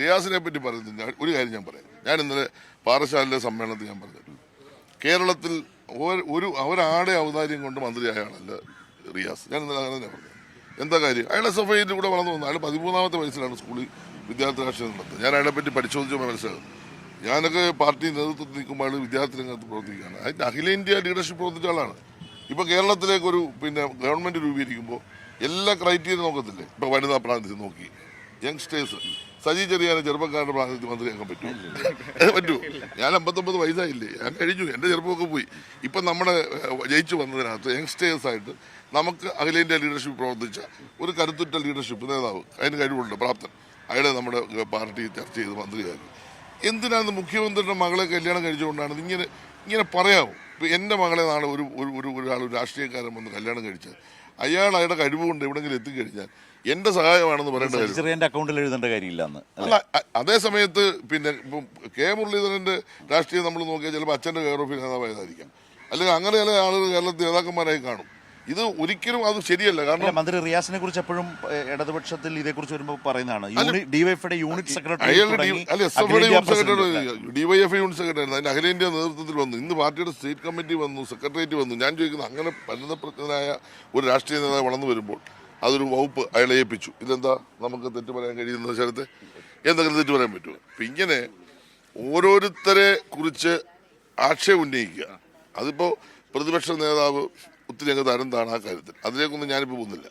റിയാസിനെ പറ്റി പറയുന്നത് ഒരു കാര്യം ഞാൻ പറയാം. ഞാൻ ഇന്നലെ പാറശാലയിലെ സമ്മേളനത്തിൽ ഞാൻ പറഞ്ഞു കേരളത്തിൽ ഒരു- ഒരാടെ ഔദാര്യം കൊണ്ട് മന്ത്രിയായ ആളല്ല റിയാസ്. ഞാൻ ഇന്നലെ അങ്ങനെ തന്നെ പറഞ്ഞു. എന്താ കാര്യം? അയാൾ എസ് എഫ് കൂടെ വളർന്നു വന്നു. അയാൾ പതിമൂന്നാമത്തെ വയസ്സിലാണ് സ്കൂളിൽ വിദ്യാർത്ഥി രാഷ്ട്രീയം നടത്തുന്നത്. ഞാൻ അയാളെ പറ്റി പരിശോധിച്ചപ്പോൾ മനസ്സിലാകും. ഞാനൊക്കെ പാർട്ടി നേതൃത്വത്തിൽ നിൽക്കുമ്പോൾ വിദ്യാർത്ഥി രംഗത്ത് പ്രവർത്തിക്കുകയാണ്. അതിന്റെ അഖിലേന്ത്യാ ലീഡർഷിപ്പ് പ്രവർത്തിച്ച ആളാണ്. ഇപ്പോൾ കേരളത്തിലേക്ക് ഒരു പിന്നെ ഗവൺമെന്റ് രൂപീകരിക്കുമ്പോൾ എല്ലാ ക്രൈറ്റീരിയ നോക്കത്തില്ലേ? ഇപ്പോൾ വനിതാ പ്രാതിനിധ്യം നോക്കി. യങ്സ്റ്റേഴ്സ്. സജി ചെറിയാനെ ചെറുപ്പക്കാരുടെ പ്രാതിനിധ്യ മന്ത്രിയാക്കാൻ പറ്റുമോ അത് പറ്റുമോ ഞാൻ അമ്പത്തൊമ്പത് വയസ്സായില്ലേ? ഞാൻ കഴിഞ്ഞു. എന്റെ ചെറുപ്പമൊക്കെ പോയി. ഇപ്പം നമ്മുടെ ജയിച്ചു വന്നതിനകത്ത് യങ്സ്റ്റേഴ്സ് ആയിട്ട് നമുക്ക് അഖിലേന്ത്യ ലീഡർഷിപ്പ് പ്രവർത്തിച്ച ഒരു കരുത്തുറ്റ ലീഡർഷിപ്പ് നേതാവ് അതിന് കഴിവുണ്ട് പ്രാപ്തൻ. അയാളെ നമ്മുടെ പാർട്ടി ചർച്ച ചെയ്ത് മന്ത്രിയാക്കി. എന്തിനാണ് മുഖ്യമന്ത്രിയുടെ മകളെ കല്യാണം കഴിച്ചുകൊണ്ടാണ് ഇങ്ങനെ ഇങ്ങനെ പറയാമോ എന്റെ മകളെ നാളെ ഒരു ഒരു ഒരു ഒരാൾ ഒരു രാഷ്ട്രീയക്കാരൻ വന്ന് കല്യാണം കഴിച്ചാൽ അയാൾ അയാളുടെ കഴിവുകൊണ്ട് എവിടെങ്കിലും എത്തിക്കഴിഞ്ഞാൽ എന്റെ സഹായമാണെന്ന് പറയേണ്ട കാര്യം അക്കൗണ്ടിൽ എഴുതേണ്ട കാര്യമില്ലന്ന് അല്ല? അതേ സമയത്ത് പിന്നെ ഇപ്പം കെ മുരളീധരന്റെ രാഷ്ട്രീയം നമ്മൾ നോക്കിയാൽ ചിലപ്പോൾ അച്ഛന്റെ കെയർ ഓഫ് നേതാവായതായിരിക്കാം അല്ലെങ്കിൽ അങ്ങനെ ചില ആളുകൾ കേരളത്തിൽ നേതാക്കന്മാരായി കാണും. ഇത് ഒരിക്കലും അത് ശരിയല്ല. കാരണം മന്ത്രി റിയാസിനെ കുറിച്ച് എപ്പോഴും ഇടതുപക്ഷത്തിൽ ഇതേക്കുറിച്ച് വരുമ്പോൾ പറയുന്നതാണ്. ഡിവൈഎഫ്ഐയുടെ unit secretary unit secretary. DYF unit secretary അതിന്റെ അഖിലേന്ത്യാ നേതൃത്വത്തിൽ വന്നു. ഇന്ന് പാർട്ടിയുടെ സ്റ്റേറ്റ് കമ്മിറ്റി വന്നു സെക്രട്ടേറിയറ്റ് വന്നു. ഞാൻ ചോദിക്കുന്നത് അങ്ങനെ പരിതപ്രജ്ഞനായ ഒരു രാഷ്ട്രീയ നേതാവ് വളർന്നു വരുമ്പോൾ അതൊരു വകുപ്പ് അയാളെ ഏൽപ്പിച്ചു. ഇതെന്താ നമുക്ക് തെറ്റ് പറയാൻ കഴിയുന്ന സ്ഥലത്ത് എന്തെങ്കിലും തെറ്റ് പറയാൻ പറ്റുമോ? അപ്പം ഇങ്ങനെ ഓരോരുത്തരെ കുറിച്ച് ആക്ഷേപം ഉന്നയിക്കുക. അതിപ്പോൾ പ്രതിപക്ഷ നേതാവ് ഒത്തിരി അങ്ങ് തരം താണ് ആ കാര്യത്തിൽ അതിലേക്കൊന്നും ഞാനിപ്പോൾ പോകുന്നില്ല.